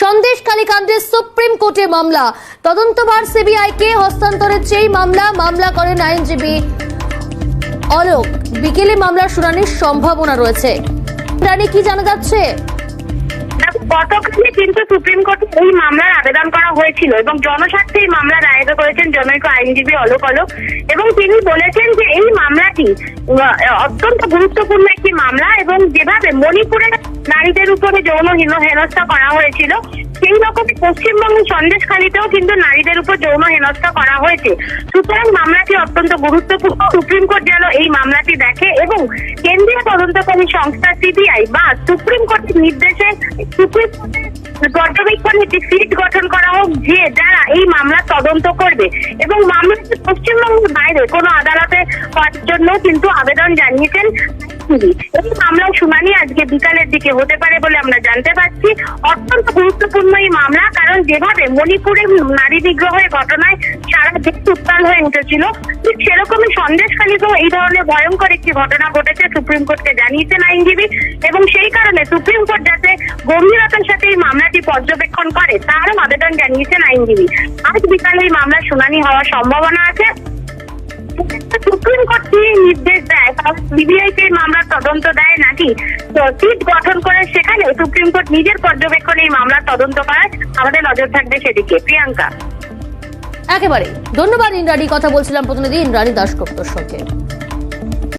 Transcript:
Sandesh কালীকাণ্ডে supreme কোর্টে মামলা। তদন্তভার CBI কে হস্তান্তরের চেয়ে মামলা মামলা করেন আইনজীবী অলোক। বিকেলে মামলার শুনানির সম্ভাবনা রয়েছে। রানী, কি জানা যাচ্ছে? কিন্তু সুপ্রিম কোর্টে এই মামলার আবেদন করা হয়েছিল এবং জনস্বার্থে এই মামলা দায়ের করেছেন জনৈক আইনজীবী অলোক অলোক এবং তিনি বলেছেন যে এই মামলাটি অত্যন্ত গুরুত্বপূর্ণ একটি মামলা এবং যেভাবে মণিপুরে নারীদের উপরে যৌন হীন- হেনস্থা করা হয়েছিল। সেই রকম পশ্চিমবঙ্গের সন্দেশখালীতেও কিন্তু নারীদের উপর যৌন হেনস্থা করা হয়েছে। সুতরাং মামলাটি অত্যন্ত গুরুত্বপূর্ণ। সুপ্রিম কোর্ট যেন এই মামলাটি দেখে এবং কেন্দ্রীয় তদন্তকারী সংস্থা সিবিআই বা সুপ্রিম কোর্টের নির্দেশে সুপ্রিম পর্যবেক্ষণ একটি সিট গঠন করা হোক, যে যারা এই মামলা তদন্ত করবে। এবং মামলাটি পশ্চিমবঙ্গের বাইরে কোনো আদালতে করার জন্য কিন্তু আবেদন জানিয়েছেন। এই মামলার শুনানি আজকে বিকালের দিকে হতে পারে বলে আমরা জানতে পারছি। অত্যন্ত গুরুত্বপূর্ণ এই মামলা, কারণ যেভাবে মণিপুরে নারী নিগ্রহের ঘটনায় সারা দেশ উত্তাল হয়ে উঠেছিল, ঠিক সেরকমই সন্দেশখালীতেও এই ধরনের ভয়ঙ্কর একটি ঘটনা ঘটেছে, সুপ্রিম কোর্টকে জানিয়েছেন আইনজীবী। এবং সেই কারণে সুপ্রিম কোর্ট যাতে গভীরতার সাথে এই মামলাটি পর্যবেক্ষণ করে, তারও আবেদন জানিয়েছেন আইনজীবী। আজ বিকালে এই মামলার শুনানি হওয়ার সম্ভাবনা আছে। সুপ্রিম কোর্ট কি নির্দেশ দেয়? সিবিআই মামলার তদন্ত দেয় নাকি? তো সিট গঠন করে সেখানে সুপ্রিম কোর্ট নিজের পর্যবেক্ষণে এই মামলার তদন্ত করায় আমাদের নজর থাকবে সেদিকে। প্রিয়াঙ্কা। একেবারে। ধন্যবাদ ইন্দ্রাণী কথা বলছিলাম প্রতিনিধি ইন্দ্রাণী দাসগুপ্তর সঙ্গে।